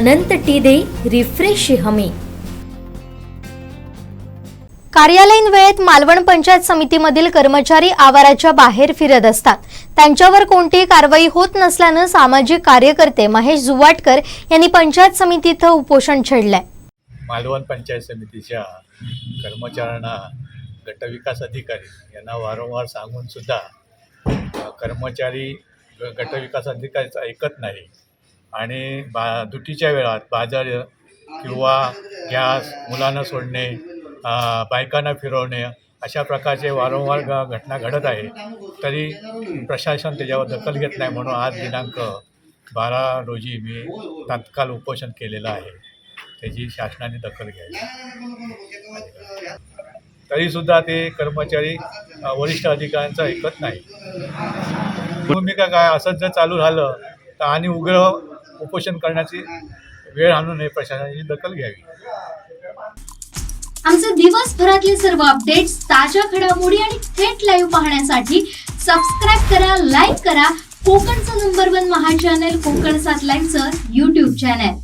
अनंत T दे refresh हमी. कार्यालयीन वेळेत मालवण पंचायत समितीमधील कर्मचारी आवाराच्या बाहेर फिरत असतात. त्यांच्यावर कोणतीही कारवाई होत नसल्यानं सामाजिक कार्यकर्ते महेश जुवाटकर यांनी पंचायत समितीत उपोषण छेडलंय. मालवण पंचायत समितीच्या कर्मचाऱ्यांना गटविकास अधिकारी यांना वारंवार सांगून सुद्धा कर्मचारी गटविकास अधिकारीचं ऐकत नाही. आणि बा दुटीच्या वेळात बाजार किंवा गॅस मुलांना सोडणे बायकांना फिरवणे अशा प्रकारचे वारंवार घटना घडत आहे. तरी प्रशासन त्याच्यावर दखल घेत नाही म्हणून आज दिनांक बारा रोजी मी तात्काळ उपोषण केलेलं आहे. त्याची शासनाने दखल घ्यायची तरीसुद्धा ते कर्मचारी वरिष्ठ अधिकाऱ्यांचं ऐकत नाही. भूमिका काय? असंच जर चालू झालं तर आणि उग्र उपोषण करण्याची वेळ आणू नये प्रशासनाची दखल घ्यावी. आमचे दिवसभरातले सर्व अपडेट्स ताज्या घडामोडी आणि थेट लाईव्ह पाहण्यासाठी सबस्क्राईब करा लाईक करा. कोकणचं number one Maha channel Konkan सात लाईव्हचं युट्यूब चॅनल